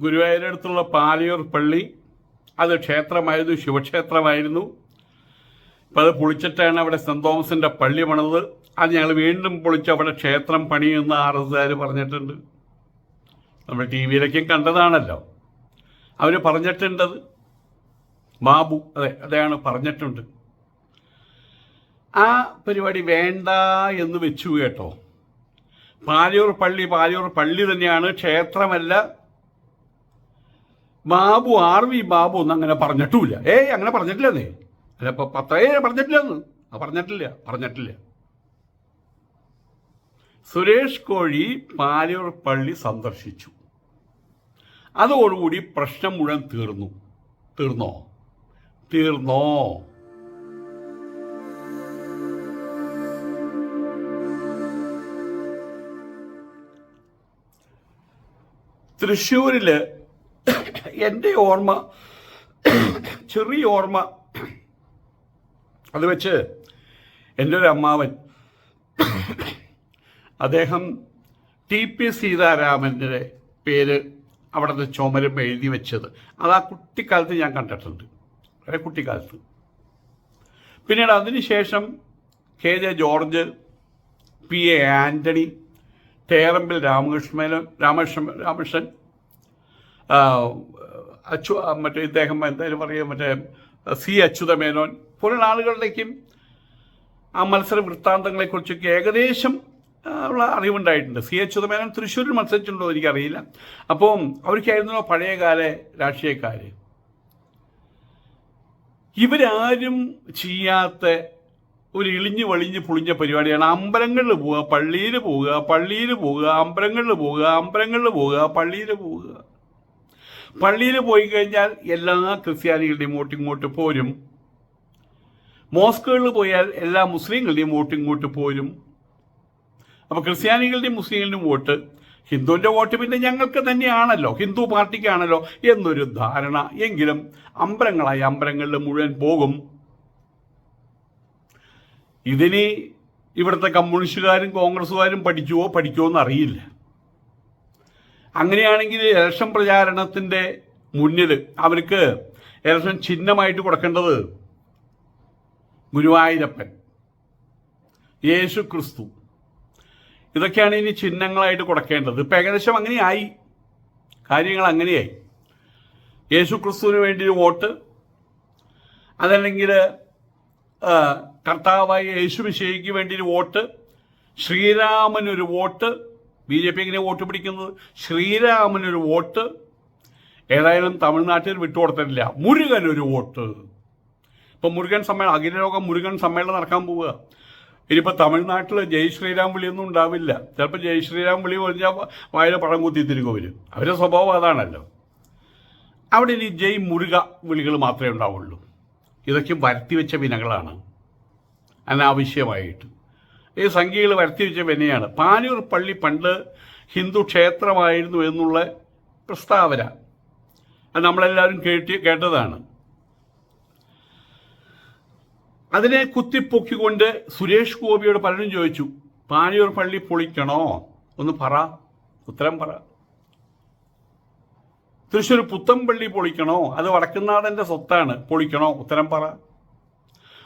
ഗുരുവായൂരടുത്തുള്ള പാലിയൂർ പള്ളി. അത് ക്ഷേത്രമായിരുന്നു ശിവക്ഷേത്രമായിരുന്നു. ഇപ്പം അത് പൊളിച്ചിട്ടാണ് അവിടെ സെന്റ് തോമസിന്റെ പള്ളി പണിത് അത് ഞങ്ങൾ വീണ്ടും പൊളിച്ച് അവിടെ ക്ഷേത്രം പണിയുന്ന എസ്സുകാർ പറഞ്ഞിട്ടുണ്ട്. നമ്മൾ ടി വിയിലേക്കും കണ്ടതാണല്ലോ. അവർ പറഞ്ഞിട്ടുണ്ടത്. ബാബു അതെ അതെയാണ് പറഞ്ഞിട്ടുണ്ട്. ആ പരിപാടി വേണ്ട എന്ന് വെച്ചു കേട്ടോ. പാലിയൂർ പള്ളി പാലിയൂർ പള്ളി തന്നെയാണ് ക്ഷേത്രമല്ല ബാബു ആർ വി ബാബു ഒന്നും അങ്ങനെ പറഞ്ഞിട്ടുമില്ല. ഏയ് അങ്ങനെ പറഞ്ഞിട്ടില്ലെന്നേ. അല്ല ഇപ്പൊ പത്രേ പറഞ്ഞിട്ടില്ലെന്ന്. ആ പറഞ്ഞിട്ടില്ല പറഞ്ഞിട്ടില്ല. സുരേഷ് കോഴി പാലൂർ പള്ളി സന്ദർശിച്ചു. അതോടുകൂടി പ്രശ്നം മുഴുവൻ തീർന്നു. തീർന്നോ? തീർന്നോ? തൃശ്ശൂരിൽ എന്റെ ഓർമ്മ ചെറിയ ഓർമ്മ അത് വെച്ച് എന്റെ ഒരു അമ്മാവൻ അദ്ദേഹം ടി പി സീതാരാമന്റെ പേര് അവിടുത്തെ ചുമരും എഴുതി വെച്ചത്. അത് ആ കുട്ടിക്കാലത്ത് ഞാൻ കണ്ടിട്ടുണ്ട്. വളരെ കുട്ടിക്കാലത്ത്. പിന്നീട് അതിനുശേഷം K J George P A Antony Therambil Ramakrishnan Ramakrishna Ramakrishnan Achu മറ്റേ ഇദ്ദേഹം എന്തായാലും പറയുക മറ്റേ സി അച്യുതമേനോൻ പോലുള്ള ആളുകളിലേക്കും ആ മത്സര വൃത്താന്തങ്ങളെക്കുറിച്ചൊക്കെ ഏകദേശം ഉള്ള അറിവുണ്ടായിട്ടുണ്ട്. സി അച്യുതമേനോൻ തൃശ്ശൂരിൽ മത്സരിച്ചിട്ടുണ്ടോ എനിക്കറിയില്ല. അപ്പോൾ അവർക്കായിരുന്നല്ലോ പഴയകാല രാഷ്ട്രീയക്കാർ ഇവരാരും ചെയ്യാത്ത ഒരു ഇളിഞ്ഞു വളിഞ്ഞ് പുളിഞ്ഞ പരിപാടിയാണ്. അമ്പലങ്ങളിൽ പോവുക പള്ളിയിൽ പോവുക പള്ളിയിൽ പോവുക അമ്പലങ്ങളിൽ പോവുക അമ്പലങ്ങളിൽ പോവുക പള്ളിയിൽ പോവുക. പള്ളിയിൽ പോയി കഴിഞ്ഞാൽ എല്ലാ ക്രിസ്ത്യാനികളുടെയും വോട്ട് ഇങ്ങോട്ട് പോരും. മോസ്കുകളിൽ പോയാൽ എല്ലാ മുസ്ലിങ്ങളുടെയും വോട്ട് ഇങ്ങോട്ട് പോരും. അപ്പോൾ ക്രിസ്ത്യാനികളുടെയും മുസ്ലിങ്ങളുടെയും വോട്ട് ഹിന്ദുവിന്റെ വോട്ട് പിന്നെ ഞങ്ങൾക്ക് തന്നെയാണല്ലോ. ഹിന്ദു പാർട്ടിക്കാണല്ലോ എന്നൊരു ധാരണ. എങ്കിലും അമ്പലങ്ങളായി അമ്പലങ്ങളിൽ മുഴുവൻ പോകും. ഇതിനി ഇവിടുത്തെ കമ്മ്യൂണിസ്റ്റുകാരും കോൺഗ്രസ്സുകാരും പഠിക്കുവോ പഠിക്കുമോ എന്നറിയില്ല. അങ്ങനെയാണെങ്കിൽ ഇലക്ഷൻ പ്രചാരണത്തിന്റെ മുന്നിൽ അവർക്ക് ഇലക്ഷൻ ചിഹ്നമായിട്ട് കൊടുക്കേണ്ടത് ഗുരുവായൂരപ്പൻ യേശു ക്രിസ്തു. ഇതൊക്കെയാണ് ഇനി ചിഹ്നങ്ങളായിട്ട് കൊടുക്കേണ്ടത്. ഇപ്പം ഏകദേശം അങ്ങനെയായി. കാര്യങ്ങൾ അങ്ങനെയായി. യേശു ക്രിസ്തുവിന് വേണ്ടി ഒരു വോട്ട് അതല്ലെങ്കിൽ കർത്താവായ യേശു വിഷയിക്ക് വേണ്ടി ഒരു വോട്ട് ശ്രീരാമനൊരു വോട്ട് ബി ജെ പി എങ്ങനെ വോട്ട് പിടിക്കുന്നത്? ശ്രീരാമനൊരു വോട്ട് ഏതായാലും തമിഴ്നാട്ടിൽ വിട്ടുകൊടുത്തിട്ടില്ല. മുരുകൻ മുരുകനൊരു വോട്ട്. ഇപ്പം മുരുകൻ സമ്മേളനം അഖിലലോക മുരുകൻ സമ്മേളനം നടക്കാൻ പോവുക. ഇനിയിപ്പോൾ തമിഴ്നാട്ടിൽ ജയ് ശ്രീരാം വിളിയൊന്നും ഉണ്ടാവില്ല. ചിലപ്പോൾ ജയ് ശ്രീരാം വിളി പറഞ്ഞാൽ വായിൽ പഴം കുത്തി തിരികെ വരും അവരുടെ സ്വഭാവം അതാണല്ലോ. അവിടെ ഇനി ജയ് മുരുക വിളികൾ മാത്രമേ ഉണ്ടാവുള്ളൂ. ഇതൊക്കെ വരുത്തി വെച്ച വിനകളാണ്. അനാവശ്യമായിട്ട്. ഈ സംഖ്യകൾ വരുത്തി വെച്ച വിനയാണ്. പാനൂർ പള്ളി പണ്ട് ഹിന്ദു ക്ഷേത്രമായിരുന്നു എന്നുള്ള പ്രസ്താവന. അത് നമ്മളെല്ലാവരും കേട്ടി കേട്ടതാണ്. അതിനെ കുത്തിപ്പൊക്കിക്കൊണ്ട് സുരേഷ് ഗോപിയോട് പലരും ചോദിച്ചു പാനൂർ പള്ളി പൊളിക്കണോ? ഒന്ന് പറ. ഉത്തരം പറ. തൃശ്ശൂർ പുത്തമ്പള്ളി പൊളിക്കണോ? അത് വടക്കുന്നാടന്റെ സ്വത്താണ്. പൊളിക്കണോ? ഉത്തരം പറ.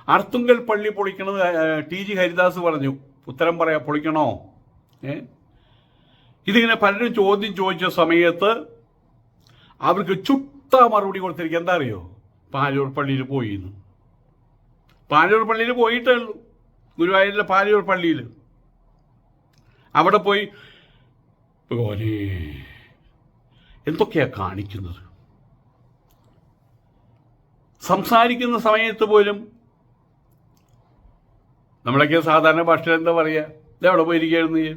അർത്തുങ്കൽ പള്ളി പൊളിക്കണത് ടി ജി ഹരിദാസ് പറഞ്ഞു. ഉത്തരം പറയാ പൊളിക്കണോ? ഏ? ഇതിങ്ങനെ പലരും ചോദ്യം ചോദിച്ച സമയത്ത് അവർക്ക് ചുട്ട മറുപടി കൊടുത്തിരിക്കുക എന്താ അറിയോ? പാലൂർ പള്ളിയിൽ പോയി പാലൂർ പള്ളിയിൽ പോയിട്ടേ ഉള്ളൂ. ഗുരുവായൂരിലെ പാലൂർ പള്ളിയിൽ. അവിടെ പോയി എന്തൊക്കെയാ കാണിക്കുന്നത്? സംസാരിക്കുന്ന സമയത്ത് പോലും നമ്മളൊക്കെ സാധാരണ ഭാഷയിൽ എന്താ പറയുക ഇത് എവിടെ പോയിരിക്കുകയായിരുന്നു നീ?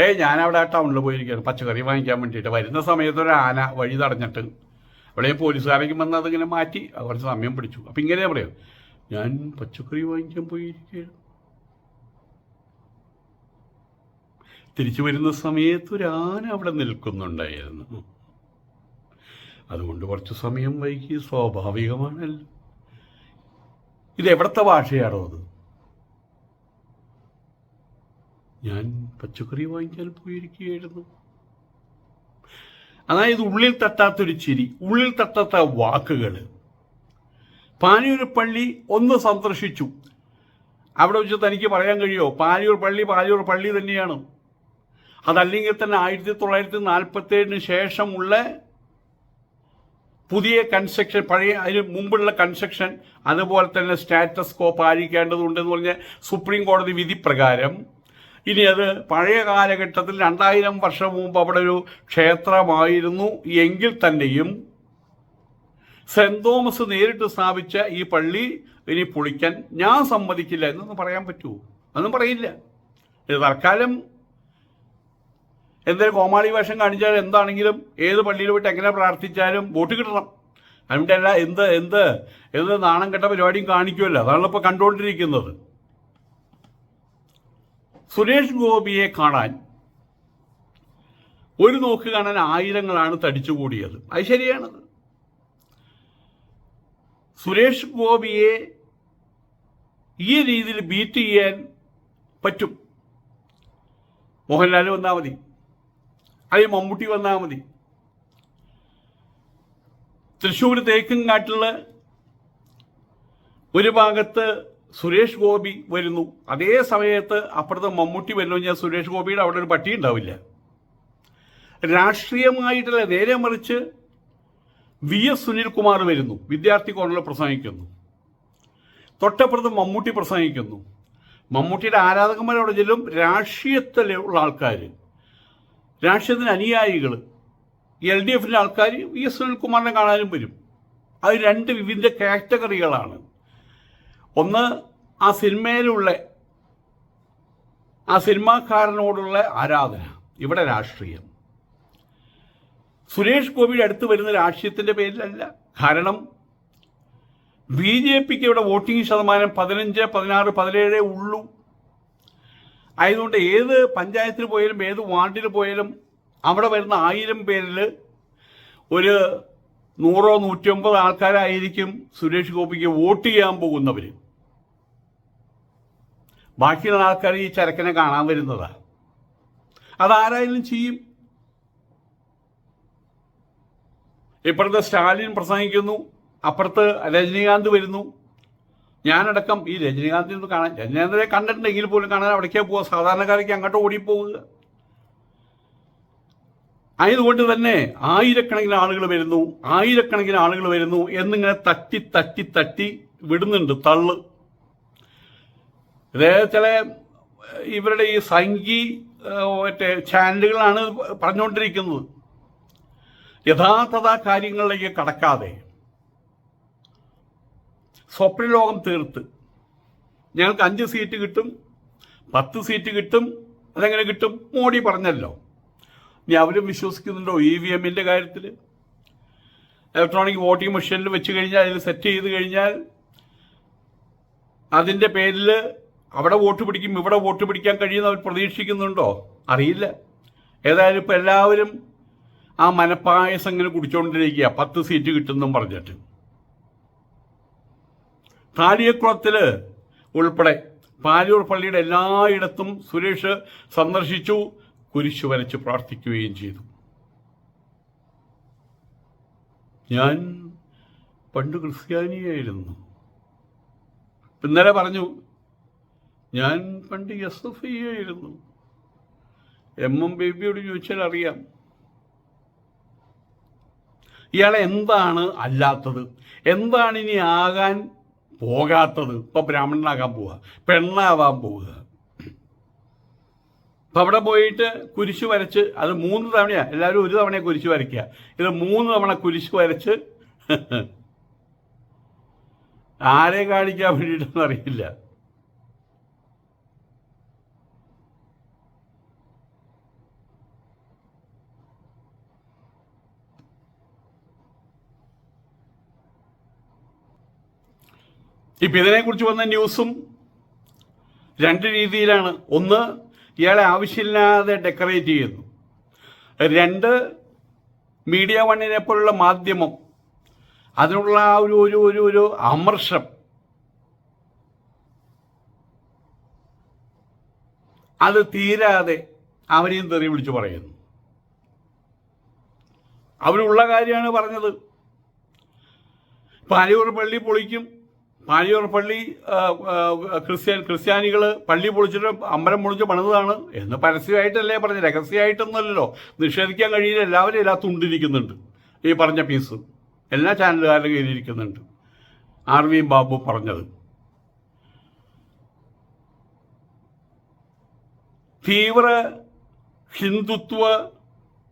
ഏയ് ഞാനവിടെ ആ ടൗണിൽ പോയിരിക്കുകയാണ്. പച്ചക്കറി വാങ്ങിക്കാൻ വേണ്ടിയിട്ട്. വരുന്ന സമയത്ത് ഒരു ആന വഴി തടഞ്ഞിട്ട് അവിടെ പോലീസുകാരേക്കും വന്ന് അതിങ്ങനെ മാറ്റി. കുറച്ച് സമയം പിടിച്ചു. അപ്പം ഇങ്ങനെ പറയാം. ഞാൻ പച്ചക്കറി വാങ്ങിക്കാൻ പോയിരിക്കുകയാണ്. തിരിച്ചു വരുന്ന സമയത്ത് ഒരു ആന അവിടെ നിൽക്കുന്നുണ്ടായിരുന്നു. അതുകൊണ്ട് കുറച്ച് സമയം വൈകി. സ്വാഭാവികമാണല്ലോ. ഇത് എവിടുത്തെ ഭാഷയാണോ അത്? ഞാൻ പച്ചക്കറി വാങ്ങിക്കാൻ പോയിരിക്കുകയായിരുന്നു. അതായത് ഉള്ളിൽ തട്ടാത്തൊരു ചിരി ഉള്ളിൽ തട്ടാത്ത വാക്കുകൾ പാനൂർ പള്ളി ഒന്ന് സന്ദർശിച്ചു. അവിടെ വെച്ച് തനിക്ക് പറയാൻ കഴിയുമോ പാലിയൂർ പള്ളി പാലിയൂർ പള്ളി തന്നെയാണ്. അതല്ലെങ്കിൽ തന്നെ ആയിരത്തി തൊള്ളായിരത്തി നാൽപ്പത്തി ഏഴിന് ശേഷമുള്ള പുതിയ കൺസ്ട്രക്ഷൻ പഴയ അതിന് മുമ്പുള്ള കൺസ്ട്രക്ഷൻ അതുപോലെ തന്നെ സ്റ്റാറ്റസ് കോ പാലിക്കേണ്ടതുണ്ടെന്ന് പറഞ്ഞ സുപ്രീം കോടതി വിധി പ്രകാരം ഇനി അത് പഴയ കാലഘട്ടത്തിൽ രണ്ടായിരം വർഷം മുമ്പ് അവിടെ ഒരു ക്ഷേത്രമായിരുന്നു. എങ്കിൽ തന്നെയും സെന്റ് തോമസ് നേരിട്ട് സ്ഥാപിച്ച ഈ പള്ളി ഇനി പൊളിക്കാൻ ഞാൻ സമ്മതിക്കില്ല എന്നൊന്നും പറയാൻ പറ്റുമോ? അതൊന്നും പറയില്ല. തൽക്കാലം എന്തെങ്കിലും കോമാളി വേഷം കാണിച്ചാൽ എന്താണെങ്കിലും ഏത് പള്ളിയിൽ പോയിട്ട് എങ്ങനെ പ്രാർത്ഥിച്ചാലും വോട്ട് കിട്ടണം. അതിന്റെ അല്ല എന്ത് എന്ത് എന്ത് നാണം കെട്ട പരിപാടിയും കാണിക്കുമല്ലോ. അതാണല്ലോ ഇപ്പോൾ കണ്ടുകൊണ്ടിരിക്കുന്നത്. സുരേഷ് ഗോപിയെ കാണാൻ ഒരു നോക്ക് കാണാൻ ആയിരങ്ങളാണ് തടിച്ചുകൂടിയത്. അത് ശരിയാണത് സുരേഷ് ഗോപിയെ ഈ രീതിയിൽ ബീറ്റ് ചെയ്യാൻ പറ്റും. മോഹൻലാൽ വന്നാൽ മതി. അല്ലെങ്കിൽ മമ്മൂട്ടി വന്നാൽ മതി. തൃശ്ശൂർ തേക്കും കാട്ടിൽ ഒരു ഭാഗത്ത് സുരേഷ് ഗോപി വരുന്നു. അതേ സമയത്ത് അപ്പുറത്ത് മമ്മൂട്ടി വരുന്നു. ഞാൻ സുരേഷ് ഗോപിയുടെ അവിടെ ഒരു പട്ടി ഉണ്ടാവില്ല. രാഷ്ട്രീയമായിട്ടല്ല നേരെ മറിച്ച് വി എസ് സുനിൽകുമാർ വരുന്നു. വിദ്യാർത്ഥി കോർണറിൽ പ്രസംഗിക്കുന്നു. തൊട്ടപ്പുറത്ത് മമ്മൂട്ടി പ്രസംഗിക്കുന്നു. മമ്മൂട്ടിയുടെ ആരാധകന്മാരവിടെ ചെല്ലും? രാഷ്ട്രീയത്തിലുള്ള ആൾക്കാർ. രാഷ്ട്രീയത്തിന് അനുയായികൾ. എൽ ഡി എഫിന്റെ ആൾക്കാർ വി എസ് സുനിൽകുമാറിനെ കാണാനും വരും. അത് രണ്ട് വിവിധ കാറ്റഗറികളാണ്. ഒന്ന് ആ സിനിമയിലുള്ള ആ സിനിമാക്കാരനോടുള്ള ആരാധന ഇവിടെ രാഷ്ട്രീയം. സുരേഷ് ഗോപിയുടെ അടുത്ത് വരുന്ന രാഷ്ട്രീയത്തിന്റെ പേരിലല്ല. കാരണം ബി ജെ പിക്ക് ഇവിടെ വോട്ടിംഗ് ശതമാനം പതിനഞ്ച് പതിനാറ് പതിനേഴേ ഉള്ളൂ. ആയതുകൊണ്ട് ഏത് പഞ്ചായത്തിൽ പോയാലും ഏത് വാർഡിൽ പോയാലും അവിടെ വരുന്ന ആയിരം പേരിൽ ഒരു നൂറോ നൂറ്റമ്പത് ആൾക്കാരായിരിക്കും സുരേഷ് ഗോപിക്ക് വോട്ട് ചെയ്യാൻ പോകുന്നവർ ബാക്കിയുള്ള ആൾക്കാർ ഈ ചരക്കനെ കാണാൻ വരുന്നതാ. അതാരായാലും ചെയ്യും. ഇപ്പോഴത്തെ സ്റ്റാലിൻ പ്രസംഗിക്കുന്നു അപ്പുറത്ത് രജനീകാന്ത് വരുന്നു. ഞാനടക്കം ഈ രജനീകാന്തിൽ നിന്ന് കാണാൻ രജനീകാന്തിനെ കണ്ടിട്ടുണ്ടെങ്കിൽ പോലും കാണാൻ അവിടേക്കേ പോവുക. സാധാരണക്കാരൊക്കെ അങ്ങോട്ട് ഓടിപ്പോവുക. ആയതുകൊണ്ട് തന്നെ ആയിരക്കണക്കിന് ആളുകൾ വരുന്നു ആയിരക്കണക്കിന് ആളുകൾ വരുന്നു എന്നിങ്ങനെ തട്ടി തട്ടി തട്ടി വിടുന്നുണ്ട് തള്ള്. ചില ഇവരുടെ ഈ സംഘി മറ്റേ ചാനലുകളാണ് പറഞ്ഞുകൊണ്ടിരിക്കുന്നത്. യഥാർത്ഥത കാര്യങ്ങളിലേക്ക് കടക്കാതെ സ്വപ്നലോകം തീർത്ത് ഞങ്ങൾക്ക് അഞ്ച് സീറ്റ് കിട്ടും പത്ത് സീറ്റ് കിട്ടും അതെങ്ങനെ കിട്ടും? മോഡി പറഞ്ഞല്ലോ. ഇനി അവരും വിശ്വസിക്കുന്നുണ്ടോ ഇ വി എമ്മിന്റെ കാര്യത്തിൽ? ഇലക്ട്രോണിക് വോട്ടിംഗ് മെഷീനിൽ വെച്ച് കഴിഞ്ഞാൽ അതിൽ സെറ്റ് ചെയ്ത് കഴിഞ്ഞാൽ അതിന്റെ പേരിൽ അവിടെ വോട്ട് പിടിക്കും ഇവിടെ വോട്ട് പിടിക്കാൻ കഴിയുന്ന അവർ പ്രതീക്ഷിക്കുന്നുണ്ടോ? അറിയില്ല. ഏതായാലും ഇപ്പം എല്ലാവരും ആ മനപ്പായസം ഇങ്ങനെ കുടിച്ചുകൊണ്ടിരിക്കുക പത്ത് സീറ്റ് കിട്ടുമെന്നും പറഞ്ഞിട്ട്. താലിയക്കുളത്തിൽ ഉൾപ്പെടെ പാലൂർ പള്ളിയുടെ എല്ലായിടത്തും സുരേഷ് സന്ദർശിച്ചു കുരിശു വരച്ച് പ്രാർത്ഥിക്കുകയും ചെയ്തു. ഞാൻ പണ്ട് ക്രിസ്ത്യാനിയായിരുന്നു. ഇന്നലെ പറഞ്ഞു ഞാൻ പണ്ട് എസ് എഫ് ഐ ആയിരുന്നു. എം എം ബേബിയോട് ചോദിച്ചാൽ അറിയാം. ഇയാളെ എന്താണ് അല്ലാത്തത്? എന്താണ് ഇനി ആകാൻ പോകാത്തത്? ഇപ്പൊ ബ്രാഹ്മണനാകാൻ പോവുക പെണ്ണാവാൻ പോവുക. അപ്പൊ അവിടെ പോയിട്ട് കുരിശ് വരച്ച് അത് മൂന്ന് തവണയാ എല്ലാവരും ഒരു തവണ കുരിശ് വരയ്ക്കുക. ഇത് മൂന്ന് തവണ കുരിശ് വരച്ച് ആരെ കാണിക്കാൻ വേണ്ടിയിട്ടൊന്നും അറിയില്ല. ഇപ്പം ഇതിനെക്കുറിച്ച് വന്ന ന്യൂസും രണ്ട് രീതിയിലാണ്. ഒന്ന് ഇയാളെ ആവശ്യമില്ലാതെ ഡെക്കറേറ്റ് ചെയ്യുന്നു. രണ്ട് മീഡിയ വണ്ണിനെ പോലുള്ള മാധ്യമം അതിനുള്ള ആ ഒരു ഒരു ഒരു ഒരു അമർഷം അത് തീരാതെ അവരെയും തെറി വിളിച്ചു പറയുന്നു. അവരുള്ള കാര്യമാണ് പറഞ്ഞത്. പാലൂർ പള്ളി പൊളിക്കും പാലിയൂർ പള്ളി ക്രിസ്ത്യൻ ക്രിസ്ത്യാനികൾ പള്ളി പൊളിച്ചിട്ട് അമ്പലം പൊളിച്ച് പണിതാണ് എന്ന് പരസ്യമായിട്ടല്ലേ പറഞ്ഞ് രഹസ്യമായിട്ടൊന്നുമല്ലല്ലോ. നിഷേധിക്കാൻ കഴിയില്ല. എല്ലാവരും ഇതിനകത്ത് ഉണ്ടിരിക്കുന്നുണ്ട് ഈ പറഞ്ഞ പീസ് എല്ലാ ചാനലുകാരും കയ്യിലിരിക്കുന്നുണ്ട്. ആർ വി ബാബു പറഞ്ഞത്. തീവ്ര ഹിന്ദുത്വ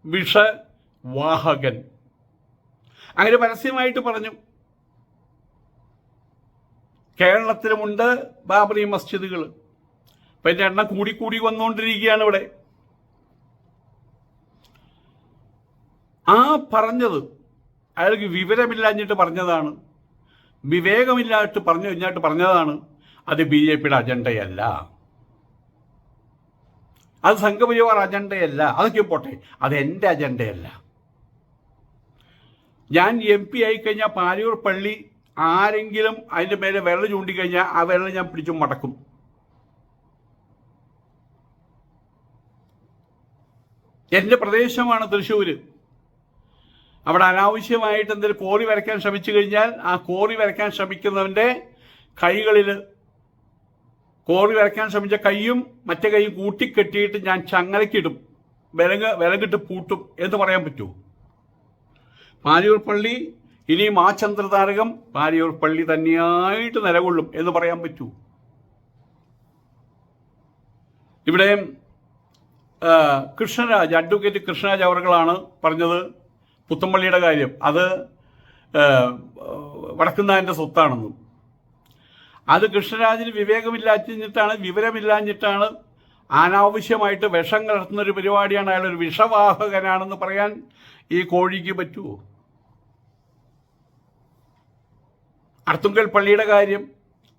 വിഷവാഹകൻ. അങ്ങനെ പരസ്യമായിട്ട് പറഞ്ഞു. കേരളത്തിലുമുണ്ട് ബാബറി മസ്ജിദുകൾ. അപ്പം എന്റെ എണ്ണം കൂടി വന്നുകൊണ്ടിരിക്കുകയാണ് ഇവിടെ. ആ പറഞ്ഞത് അയാൾക്ക് വിവരമില്ലാഞ്ഞിട്ട് പറഞ്ഞതാണ്. വിവേകമില്ലാട്ട് പറഞ്ഞു കഴിഞ്ഞാട്ട് പറഞ്ഞതാണ്. അത് ബി ജെ പിയുടെ അജണ്ടയല്ല. അത് സംഘപരിവാർ അജണ്ടയല്ല. അതൊക്കെ പോട്ടെ അത് എന്റെ അജണ്ടയല്ല. ഞാൻ എം പി ആയിക്കഴിഞ്ഞാൽ പാലൂർ പള്ളി ആരെങ്കിലും അതിന്റെ മേലെ വിരൽ ചൂണ്ടിക്കഴിഞ്ഞാൽ ആ വിരൽ ഞാൻ പിടിച്ചു മടക്കും. എന്റെ പ്രദേശമാണ് തൃശ്ശൂര്. അവിടെ അനാവശ്യമായിട്ട് എന്തെങ്കിലും കോറി വരയ്ക്കാൻ ശ്രമിച്ചു കഴിഞ്ഞാൽ ആ കോറി വരയ്ക്കാൻ ശ്രമിക്കുന്നവന്റെ കൈകളിൽ കോറി വരയ്ക്കാൻ ശ്രമിച്ച കൈയും മറ്റേ കൈയും കൂട്ടിക്കെട്ടിയിട്ട് ഞാൻ ചങ്ങലക്കിടും വിലങ്ങ് വിലങ്ങിട്ട് പൂട്ടും എന്ന് പറയാൻ പറ്റുമോ പാലിയൂർ പള്ളി ഇനിയും ആ ചന്ദ്രതാരകം പാരിയൂർ പള്ളി തന്നെയായിട്ട് നിലകൊള്ളും എന്ന് പറയാൻ പറ്റൂ. ഇവിടെ കൃഷ്ണരാജ് അഡ്വക്കേറ്റ് കൃഷ്ണരാജ് അവർകളാണ് പറഞ്ഞത് പുത്തമ്പള്ളിയുടെ കാര്യം. അത് ആ, വടക്കുന്നാന്റെ സ്വത്താണെന്നും. അത് കൃഷ്ണരാജിന് വിവേകമില്ലാഞ്ഞിട്ടാണ് വിവരമില്ലാഞ്ഞിട്ടാണ് അനാവശ്യമായിട്ട് വിഷം കലർത്തുന്ന ഒരു പരിപാടിയാണ് അയാൾ ഒരു വിഷവാഹകനാണെന്ന് പറയാൻ ഈ കോഴിക്ക് പറ്റുമോ അർത്തുങ്കൽ പള്ളിയുടെ കാര്യം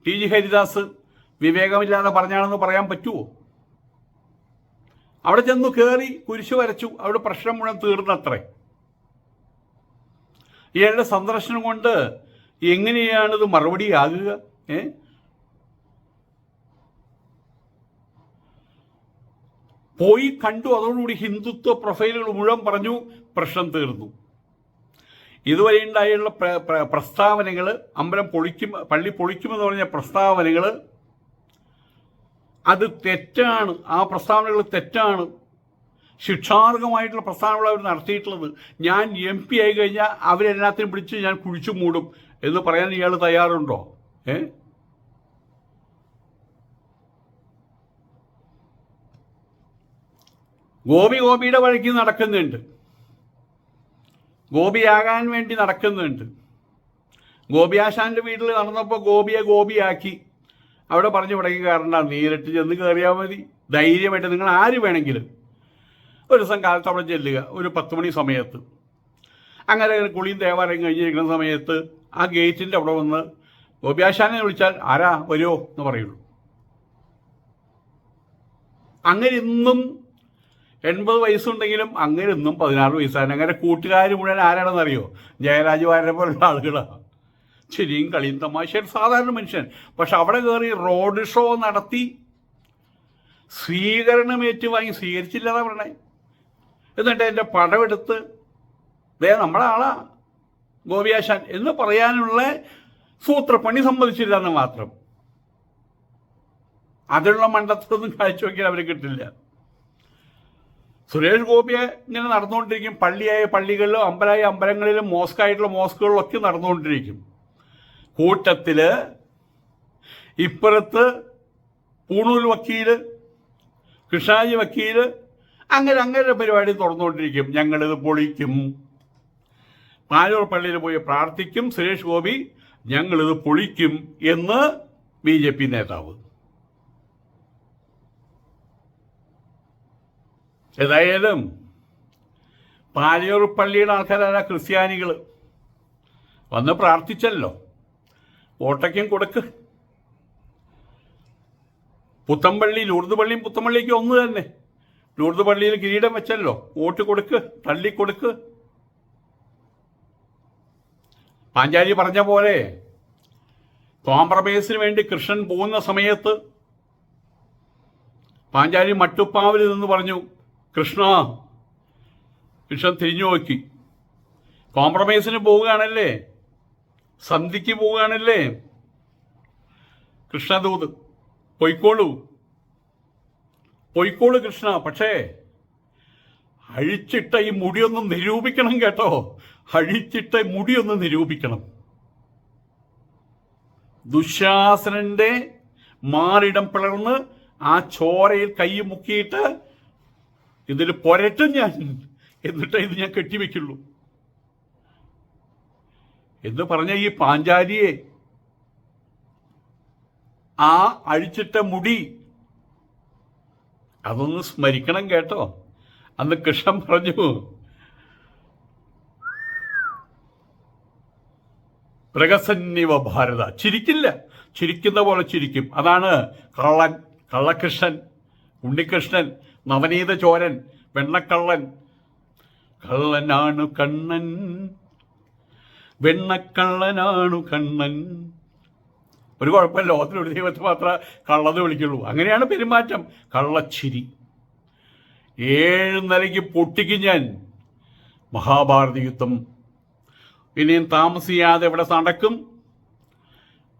ടി ജി ഹരിദാസ് വിവേകമില്ലാതെ പറഞ്ഞാണെന്ന് പറയാൻ പറ്റുമോ അവിടെ ചെന്നു കയറി കുരിശു വരച്ചു. അവിടെ പ്രശ്നം മുഴുവൻ തീർന്നത്രേ. ഇയാളുടെ സന്ദർശനം കൊണ്ട് എങ്ങനെയാണിത് മറുപടിയാകുക? ഏ? പോയി കണ്ടു. അതോടുകൂടി ഹിന്ദുത്വ പ്രൊഫൈലുകൾ മുഴുവൻ പറഞ്ഞു. പ്രശ്നം തീർന്നു. ഇതുവരെ ഉണ്ടായുള്ള പ്ര- പ്ര- പ്രസ്താവനകൾ അമ്പലം പൊളിക്കും പള്ളി പൊളിക്കുമെന്ന് പറഞ്ഞ പ്രസ്താവനകൾ അത് തെറ്റാണ്. ആ പ്രസ്താവനകൾ തെറ്റാണ്. ശിക്ഷാർഹമായിട്ടുള്ള പ്രസ്താവനകൾ അവർ നടത്തിയിട്ടുള്ളത്. ഞാൻ എം പി ആയി കഴിഞ്ഞാൽ അവരെല്ലാത്തിനും പിടിച്ച് ഞാൻ കുഴിച്ചു മൂടും എന്ന് പറയാൻ ഇയാൾ തയ്യാറുണ്ടോ? ഏ? ഗോപി ഗോപിയുടെ വഴിക്ക് നടക്കുന്നുണ്ട്. ഗോപിയാകാൻ വേണ്ടി നടക്കുന്നുണ്ട്. ഗോപിയാശാന്റെ വീട്ടിൽ നടന്നപ്പോൾ ഗോപിയെ ഗോപിയാക്കി. അവിടെ പറഞ്ഞു തുടങ്ങി കാരണം നേരിട്ട് ചെന്ന് കയറിയാൽ മതി. ധൈര്യമായിട്ട് നിങ്ങൾ ആര് വേണമെങ്കിലും. ഒരു ദിവസം കാലത്ത് അവിടെ ചെല്ലുക ഒരു പത്ത് മണി സമയത്ത്. അങ്ങനെ കുളിയും ദേവാലയം കഴിഞ്ഞിരിക്കുന്ന സമയത്ത് ആ ഗേറ്റിന്റെ അവിടെ വന്ന് ഗോപിയാശാനെ വിളിച്ചാൽ ആരാ വരുമോ എന്ന് പറയുള്ളൂ. അങ്ങനെ ഇന്നും എൺപത് വയസ്സുണ്ടെങ്കിലും അങ്ങനെ ഇന്നും പതിനാറ് വയസ്സാണ്. അങ്ങനെ കൂട്ടുകാർ മുഴുവൻ ആരാണെന്ന് അറിയോ ജയരാജ് വാരനെ പോലുള്ള ആളുകളാണ് ശരിയും കളിയും തമാശയും. സാധാരണ മനുഷ്യൻ. പക്ഷെ അവിടെ കയറി റോഡ് ഷോ നടത്തി സ്വീകരണം ഏറ്റുവാങ്ങി സ്വീകരിച്ചില്ലാതെ പറഞ്ഞേ. എന്നിട്ട് എന്റെ പടമെടുത്ത് ദേ നമ്മളെ ആളാ ഗോപിയാശാൻ എന്ന് പറയാനുള്ള സൂത്രപ്പണി സമ്മതിച്ചില്ല എന്ന് മാത്രം. അതിനുള്ള മണ്ടത്തൊന്നും കാഴ്ചവെക്കാൻ അവർ കിട്ടില്ല. സുരേഷ് ഗോപിയെ ഇങ്ങനെ നടന്നുകൊണ്ടിരിക്കും. പള്ളിയായ പള്ളികളിലും അമ്പലായ അമ്പലങ്ങളിലും മോസ്കായിട്ടുള്ള മോസ്കുകളിലും ഒക്കെ നടന്നുകൊണ്ടിരിക്കും. കൂട്ടത്തിൽ ഇപ്പുറത്ത് പൂണൂൽ വക്കീൽ കൃഷ്ണാജി വക്കീൽ അങ്ങനെ അങ്ങനെ പരിപാടി തുറന്നുകൊണ്ടിരിക്കും. ഞങ്ങളിത് പൊളിക്കും. പാനൂർ പള്ളിയിൽ പോയി പ്രാർത്ഥിക്കും. സുരേഷ് ഗോപി ഞങ്ങളിത് പൊളിക്കും എന്ന് ബി ജെ പി നേതാവ്. ഏതായാലും പാലിയൂർ പള്ളിയുടെ ആൾക്കാരല്ല ക്രിസ്ത്യാനികൾ വന്ന് പ്രാർത്ഥിച്ചല്ലോ. ഓട്ടയ്ക്കും കൊടുക്ക്. പുത്തമ്പള്ളി ലൂർദ് പള്ളിയും പുത്തമ്പള്ളിക്കും ഒന്ന് തന്നെ. ലൂർദ് പള്ളിയിൽ കിരീടം വെച്ചല്ലോ. വോട്ട് കൊടുക്ക് തള്ളി കൊടുക്ക്. പാഞ്ചാലി പറഞ്ഞ പോലെ കോംപ്രമൈസിന് വേണ്ടി കൃഷ്ണൻ പോകുന്ന സമയത്ത് പാഞ്ചാലി മട്ടുപ്പാവിൽ നിന്ന് പറഞ്ഞു കൃഷ്ണ കൃഷ്ണൻ തിരിഞ്ഞു നോക്കി. കോംപ്രമൈസിന് പോവുകയാണല്ലേ? സന്ധിക്ക് പോവുകയാണല്ലേ? കൃഷ്ണദൂത് പൊയ്ക്കോളൂ. പൊയ്ക്കോളൂ കൃഷ്ണ പക്ഷേ അഴിച്ചിട്ട ഈ മുടിയൊന്ന് നിരൂപിക്കണം കേട്ടോ. അഴിച്ചിട്ട മുടിയൊന്ന് നിരൂപിക്കണം. ദുശാസനന്റെ മാറിടം പിളർന്ന് ആ ചോരയിൽ കൈ മുക്കിയിട്ട് ഇതിൽ പൊരട്ടും ഞാൻ. എന്നിട്ട് ഇത് ഞാൻ കെട്ടിവെക്കുള്ളൂ. എന്ന് പറഞ്ഞ ഈ പാഞ്ചാലിയെ ആ അഴിച്ചിട്ട മുടി അതൊന്ന് സ്മരിക്കണം കേട്ടോ. അന്ന് കൃഷ്ണൻ പറഞ്ഞു പ്രകസന്നിവ ഭാരത. ചിരിക്കില്ല. ചിരിക്കുന്ന പോലെ ചിരിക്കും. അതാണ് കള്ളൻ കള്ളകൃഷ്ണൻ ഉണ്ണികൃഷ്ണൻ നവനീത ചോരൻ വെണ്ണക്കള്ളൻ. കള്ളനാണു കണ്ണൻ. വെണ്ണക്കള്ളനാണു കണ്ണൻ. ഒരു കുഴപ്പമില്ല ലോകത്തിൽ ഒരു ദൈവത്തെ മാത്രമേ കള്ളത് വിളിക്കുള്ളൂ. അങ്ങനെയാണ് പെരുമാറ്റം. കള്ളച്ചിരി. ഏഴ് നിലയ്ക്ക് പൊട്ടിക്കും ഞാൻ മഹാഭാരത യുദ്ധം. ഇനിയും താമസിയാതെ ഇവിടെ നടക്കും?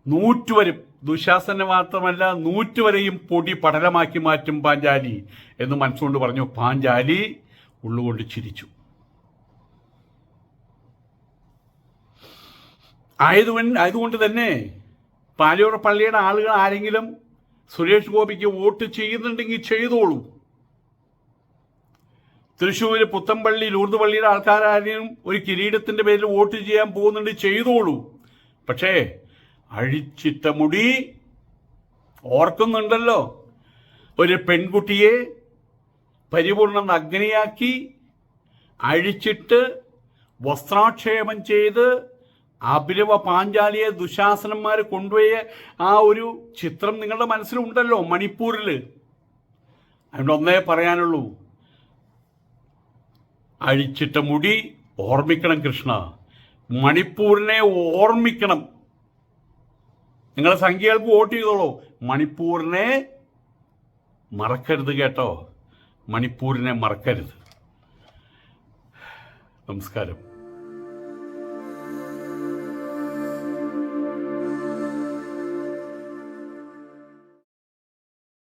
നൂറ്റുവരും. ദുശാസന മാത്രമല്ല നൂറ്റുവരെയും പൊടി പടലമാക്കി മാറ്റും പാഞ്ചാലി എന്ന് മനസ്സുകൊണ്ട് പറഞ്ഞു. പാഞ്ചാലി ഉള്ളുകൊണ്ട് ചിരിച്ചു. ആയതുകൊണ്ട് തന്നെ പാലയൂർ പള്ളിയുടെ ആളുകൾ ആരെങ്കിലും സുരേഷ് ഗോപിക്ക് വോട്ട് ചെയ്യുന്നുണ്ടെങ്കിൽ ചെയ്തോളൂ. തൃശ്ശൂർ പുത്തമ്പള്ളി ലൂർദ് പള്ളിയുടെ ആൾക്കാരും ഒരു കിരീടത്തിന്റെ പേരിൽ വോട്ട് ചെയ്യാൻ പോകുന്നുണ്ട് ചെയ്തോളൂ. പക്ഷേ അഴിച്ചിട്ട മുടി ഓർക്കുന്നുണ്ടല്ലോ. ഒരു പെൺകുട്ടിയെ പരിപൂർണ നഗ്നിയാക്കി അഴിച്ചിട്ട് വസ്ത്രാക്ഷേപം ചെയ്ത് അഭിരവ പാഞ്ചാലിയെ ദുശാസനന്മാർ കൊണ്ടുപോയ ആ ഒരു ചിത്രം നിങ്ങളുടെ മനസ്സിലുണ്ടല്ലോ മണിപ്പൂരിൽ അതുകൊണ്ട് ഒന്നേ പറയാനുള്ളൂ. അഴിച്ചിട്ട മുടി ഓർമ്മിക്കണം കൃഷ്ണ. മണിപ്പൂരിനെ ഓർമ്മിക്കണം. നിങ്ങളെ സംഖ്യകൾക്ക് വോട്ട് ചെയ്തോളൂ. മണിപ്പൂരിനെ മറക്കരുത് കേട്ടോ. മണിപ്പൂരിനെ മറക്കരുത്. നമസ്കാരം.